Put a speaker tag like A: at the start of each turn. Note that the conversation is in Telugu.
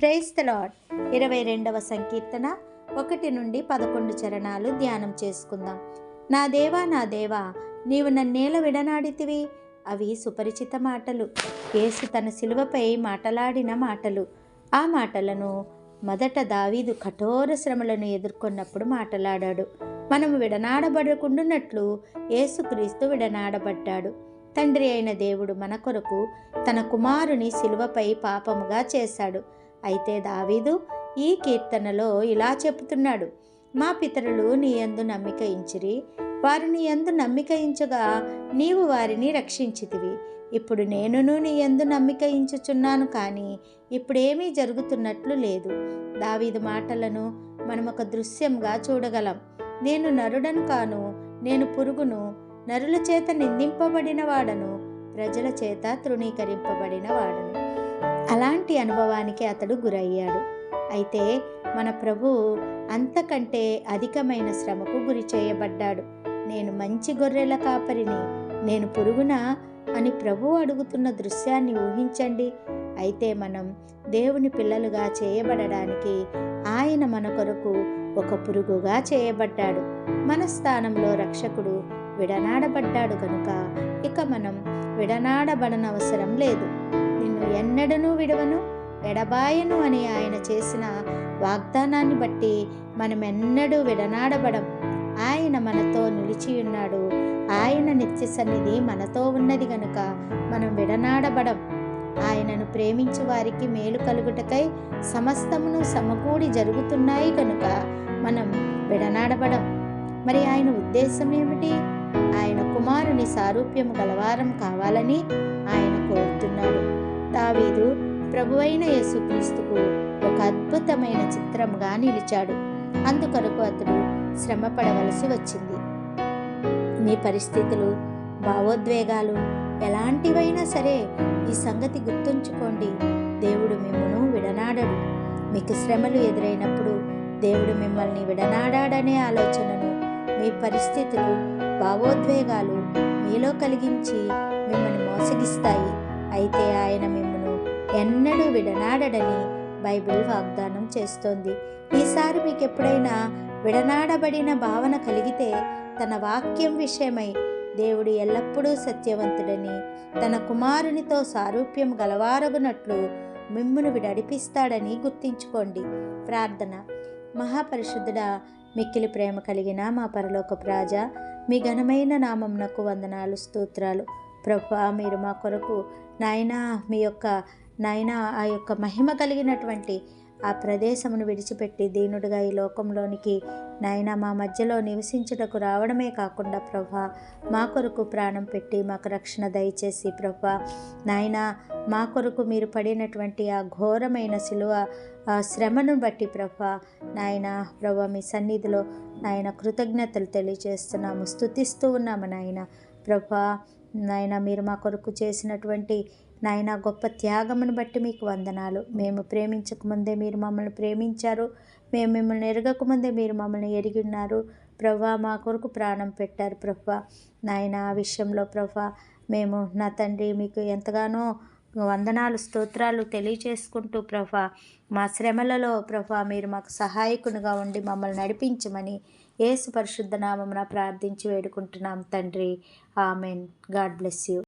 A: ప్రైజ్ ఇరవై రెండవ సంకీర్తన ఒకటి నుండి పదకొండు చరణాలు ధ్యానం చేసుకుందాం. నా దేవా నా దేవా నీవు నన్నేల విడనాడితివి. అవి సుపరిచిత మాటలు. యేసు తన శిలువపై మాటలాడిన మాటలు. ఆ మాటలను మొదట దావీదు కఠోర శ్రమలను ఎదుర్కొన్నప్పుడు మాటలాడాడు. మనం విడనాడబడకుండునట్లు యేసుక్రీస్తు విడనాడబడ్డాడు. తండ్రి అయిన దేవుడు మన కొరకు తన కుమారుని శిలువపై పాపముగా చేశాడు. అయితే దావీదు ఈ కీర్తనలో ఇలా చెబుతున్నాడు మా పితరులు నీ ఎందు నమ్మిక ఇంచిరి వారు నీ నమ్మిక ఇంచగా నీవు వారిని రక్షించితివి. ఇప్పుడు నేనును నీ ఎందు నమ్మిక ఇంచుచున్నాను కానీ ఇప్పుడేమీ జరుగుతున్నట్లు లేదు దావీదు మాటలను మనం ఒక దృశ్యంగా చూడగలం. నేను నరుడను కాను నేను పురుగును నరుల చేత నిందింపబడిన వాడను ప్రజల చేత తృణీకరింపబడిన వాడను. అలాంటి అనుభవానికి అతడు గురయ్యాడు. అయితే మన ప్రభు అంతకంటే అధికమైన శ్రమకు గురి చేయబడ్డాడు. నేను మంచి గొర్రెల కాపరిని నేను పురుగున అని ప్రభు అడుగుతున్న దృశ్యాన్ని ఊహించండి. అయితే మనం దేవుని పిల్లలుగా చేయబడడానికి ఆయన మన కొరకు ఒక పురుగుగా చేయబడ్డాడు. మన స్థానంలో రక్షకుడు విడనాడబడ్డాడు కనుక ఇక మనం విడనాడబడనవసరం లేదు. ఎన్నడను విడవను ఎడబాయను అని ఆయన చేసిన వాగ్దానాన్ని బట్టి మనం ఎన్నడూ విడనాడబడం. ఆయన మనతో నిలిచి ఉన్నాడు. ఆయన నిత్య సన్నిధి మనతో ఉన్నది గనుక మనం విడనాడబడం. ఆయనను ప్రేమించు వారికి మేలు కలుగుటకై సమస్తమును సమకూడి జరుగుతున్నాయి కనుక మనం విడనాడబడం. మరి ఆయన ఉద్దేశం ఏమిటి? ఆయన కుమారుని సారూప్యము గలవారం కావాలని ఆయన కోరుతున్నాడు. దావీదు ప్రభువైన యేసుక్రీస్తుకు ఒక అద్భుతమైన చిత్రంగా నిలిచాడు. అందుకొరకు అతడు శ్రమ పడవలసి వచ్చింది. మీ పరిస్థితులు భావోద్వేగాలు ఎలాంటివైనా సరే ఈ సంగతి గుర్తుంచుకోండి. దేవుడు మిమ్మను విడనాడడు. మీకు శ్రమలు ఎదురైనప్పుడు దేవుడు మిమ్మల్ని విడనాడాడనే ఆలోచనను మీ పరిస్థితులు భావోద్వేగాలు మీలో కలిగించి మిమ్మల్ని మోసగిస్తాయి. అయితే ఆయన మిమ్మను ఎన్నడూ విడనాడడని బైబిల్ వాగ్దానం చేస్తోంది. ఈసారి మీకు ఎప్పుడైనా విడనాడబడిన భావన కలిగితే తన వాక్యం విషయమై దేవుడు ఎల్లప్పుడూ సత్యవంతుడని తన కుమారునితో సారూప్యం గలవారగునట్లు మిమ్మును విడడిపిస్తాడని గుర్తించుకోండి. ప్రార్థన. మహాపరిశుద్ధుడ మిక్కిలి ప్రేమ కలిగిన మా పరలోక ప్రాజ మీ ఘనమైన నామంనకు వందనాలు స్తోత్రాలు. ప్రభా మీరు మా కొరకు నాయనా మీ యొక్క నాయనా ఆ యొక్క మహిమ కలిగినటువంటి ఆ ప్రదేశమును విడిచిపెట్టి దీనుడుగా ఈ లోకంలోనికి నాయన మా మధ్యలో నివసించుటకు రావడమే కాకుండా ప్రభా మా కొరకు ప్రాణం పెట్టి మాకు రక్షణ దయచేసి ప్రభా నాయన మా కొరకు మీరు పడినటువంటి ఆ ఘోరమైన శిలువ ఆ శ్రమను బట్టి ప్రభా నాయన ప్రభా మీ సన్నిధిలో నాయన కృతజ్ఞతలు తెలియజేస్తున్నాము స్థుతిస్తూ ఉన్నాము నాయన. ప్రభా నాయన మీరు మా కొరకు చేసినటువంటి నాయన గొప్ప త్యాగమును బట్టి మీకు వందనాలు. మేము ప్రేమించకముందే మీరు మమ్మల్ని ప్రేమించారు. మేము మిమ్మల్ని ఎరగకముందే మీరు మమ్మల్ని ఎరిగి ఉన్నారు ప్రభా మా కొరకు ప్రాణం పెట్టారు. ప్రభా నాయన ఆ విషయంలో ప్రభా మేము నా తండ్రి మీకు ఎంతగానో వందనాలు స్తోత్రాలు తెలియచేసుకుంటూ ప్రభా మా శ్రమలలో ప్రభా మీరు మాకు సహాయకునిగా ఉండి మమ్మల్ని నడిపించమని ఏసు పరిశుద్ధ నామమున ప్రార్థించి వేడుకుంటున్నాం తండ్రి. ఆమెన్. God bless you.